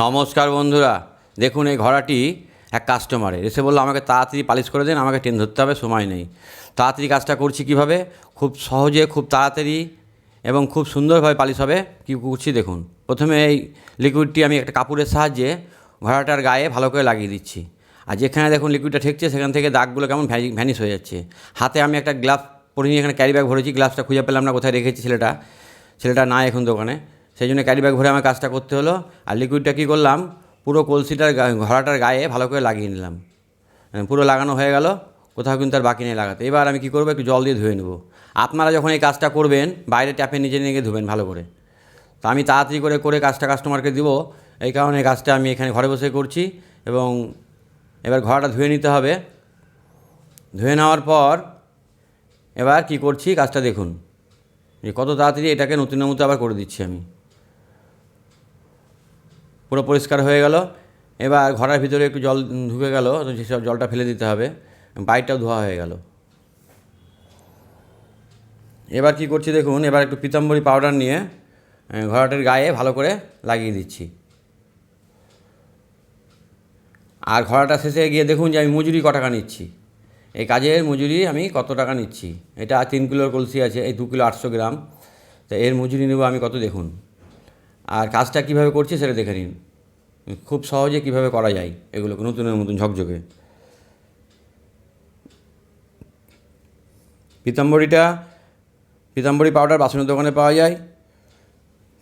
নমস্কার বন্ধুরা। দেখুন, এই ঘোড়াটি এক কাস্টমারের এসে বলল, আমাকে তাড়াতাড়ি পালিশ করে দেন, আমাকে ট্রেন ধরতে হবে, সময় নেই। তাড়াতাড়ি কাজটা করছি কীভাবে? খুব সহজে, খুব তাড়াতাড়ি এবং খুব সুন্দরভাবে পালিশ হবে কী করছি দেখুন। প্রথমে এই লিকুইডটি আমি একটা কাপড়ের সাহায্যে ঘোড়াটার গায়ে ভালো করে লাগিয়ে দিচ্ছি। আর যেখানে দেখুন লিকুইডটা ঠেকছে, সেখান থেকে দাগগুলো কেমন ভ্যানিশ হয়ে যাচ্ছে। হাতে আমি একটা গ্লাভস পরে নিয়ে এখানে ক্যারি ব্যাগ ভরেছি গ্লাভসটা খুঁজে পেলাম না, কোথায় রেখেছি ছেলেটা। ছেলেটা নাই এখন দোকানে। সেই জন্য ক্যারি ব্যাগ ভরে আমার কাজটা করতে হলো। আর লিকুইডটা কী করলাম? পুরো কলসিটার ঘোড়াটার গায়ে ভালো করে লাগিয়ে নিলাম। পুরো লাগানো হয়ে গেল। কোথাও কিন্তু আর বাকি নেই লাগাতে। এবার আমি কী করব? একটু জল দিয়ে ধুয়ে নেব। আপনারা যখন এই কাজটা করবেন, বাইরে ট্যাপে নিচে নিয়ে গিয়ে ধুবেন ভালো করে। তা আমি তাড়াতাড়ি করে করে কাজটা কাস্টমারকে দিব। এই কারণে কাজটা আমি এখানে ঘরে বসে করছি এবং এবার ঘোড়াটা ধুয়ে নিতে হবে। ধুয়ে নেওয়ার পর এবার কি করছি? কাজটা দেখুন। কত তাড়াতাড়ি এটাকে নতুনের মতো আবার করে দিচ্ছি আমি। পুরো পরিষ্কার হয়ে গেল। এবার ঘরের ভিতরে একটু জল ঢুকে গেল, সেসব জলটা ফেলে দিতে হবে। বাইকটাও ধোয়া হয়ে গেল। এবার কি করছি দেখুন, এবার একটু পিতাম্বরী পাউডার নিয়ে ঘোড়াটার গায়ে ভালো করে লাগিয়ে দিচ্ছি। আর ঘোড়াটা শেষে গিয়ে দেখুন যে আমি মজুরি ক টাকা নিচ্ছি। এই কাজের মজুরি আমি কত টাকা নিচ্ছি? এটা তিন কিলোর কলসি আছে, এই দু কিলো আটশো গ্রাম। তো এর মজুরি নেব আমি কত দেখুন? আর কাজটা কীভাবে করছি সেটা দেখে নিন। খুব সহজে কীভাবে করা যায় এগুলোকে, নতুনের মতন ঝকঝকে। পিতাম্বরীটা, পিতাম্বরী পাউডার বাসনের দোকানে পাওয়া যায়।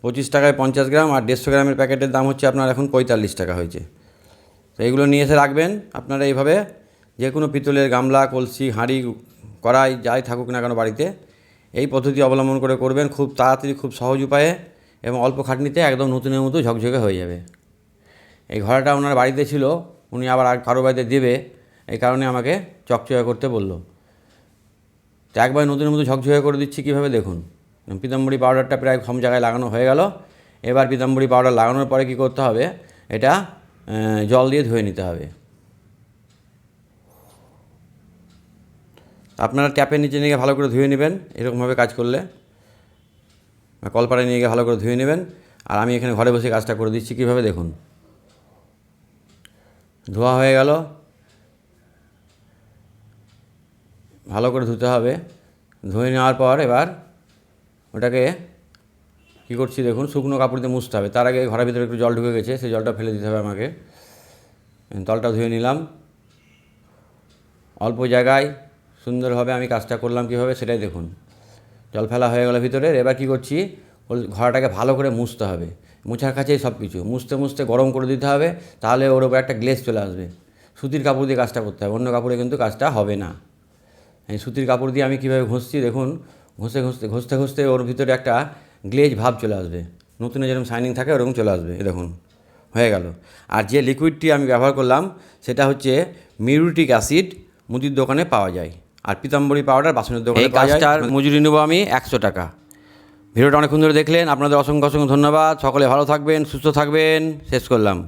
পঁচিশ টাকায় পঞ্চাশ গ্রাম আর দেড়শো গ্রামের প্যাকেটের দাম হচ্ছে আপনার এখন পঁয়তাল্লিশ টাকা হয়েছে। তো এইগুলো নিয়ে এসে রাখবেন। আপনারা এইভাবে যে কোনো পিতলের গামলা, কলসি, হাঁড়ি, কড়াই, যাই থাকুক না কেন বাড়িতে, এই পদ্ধতি অবলম্বন করে করবেন। খুব তাড়াতাড়ি, খুব সহজ উপায়ে এবং অল্প খাটনিতে একদম নতুনের মতো ঝকঝকে হয়ে যাবে। এই ঘোড়াটা ওনার বাড়িতে ছিল, উনি আবার আর কারও বাড়িতে দেবে, এই কারণে আমাকে চকচকে করতে বলল। তো একবার নতুনের মতো ঝকঝকে করে দিচ্ছি কীভাবে দেখুন? পিতাম্বরী পাউডারটা প্রায় সব জায়গায় লাগানো হয়ে গেল। এবার পিতাম্বরী পাউডার লাগানোর পরে কী করতে হবে? এটা জল দিয়ে ধুয়ে নিতে হবে। আপনারা ট্যাপের নিচে নিয়ে ভালো করে ধুয়ে নেবেন, এরকমভাবে কাজ করলে। বা কলপাড়ে নিয়ে গিয়ে ভালো করে ধুয়ে নেবেন। আর আমি এখানে ঘরে বসে কাজটা করে দিচ্ছি, কীভাবে দেখুন। ধোয়া হয়ে গেল। ভালো করে ধুতে হবে। ধুয়ে নেওয়ার পর এবার ওটাকে কী করছি দেখুন, শুকনো কাপড় দিয়ে মুছতে হবে। তার আগে ঘরের ভিতরে একটু জল ঢুকে গেছে সেই জলটা ফেলে দিতে হবে আমাকে। তলটা ধুয়ে নিলাম। অল্প জায়গায় সুন্দরভাবে আমি কাজটা করলাম কীভাবে সেটাই দেখুন। জল ফেলা হয়ে গেল ভিতরে, এবার কী করছি? ওই ঘোড়াটাকে ভালো করে মুছতে হবে। মুছার কাছেই সব কিছু। মুছতে মুছতে গরম করে দিতে হবে, তাহলে ওর উপর একটা গ্লেজ চলে আসবে। সুতির কাপড় দিয়ে কাজটা করতে হবে, অন্য কাপড়ে কিন্তু কাজটা হবে না। এই সুতির কাপড় দিয়ে আমি কীভাবে ঘষছি দেখুন, ঘষে ঘষতে ঘষতে ঘষতে ওর ভিতরে একটা গ্লেজ ভাব চলে আসবে। নতুনে যেরকম শাইনিং থাকে, ওরকম চলে আসবে দেখুন, হয়ে গেল। আর যে লিকুইডটি আমি ব্যবহার করলাম, সেটা হচ্ছে মিউরিটিক অ্যাসিড মুদির দোকানে পাওয়া যায়। আর পিতাম্বরী পাউডার বাসনের দোকানে পাওয়া কাজটার মজুরি নেব আমি একশো টাকা। ভিডিওটা অনেক ধরে দেখলেন আপনাদের অসংখ্য অসংখ্য ধন্যবাদ। সকলে ভালো থাকবেন সুস্থ থাকবেন। শেষ করলাম।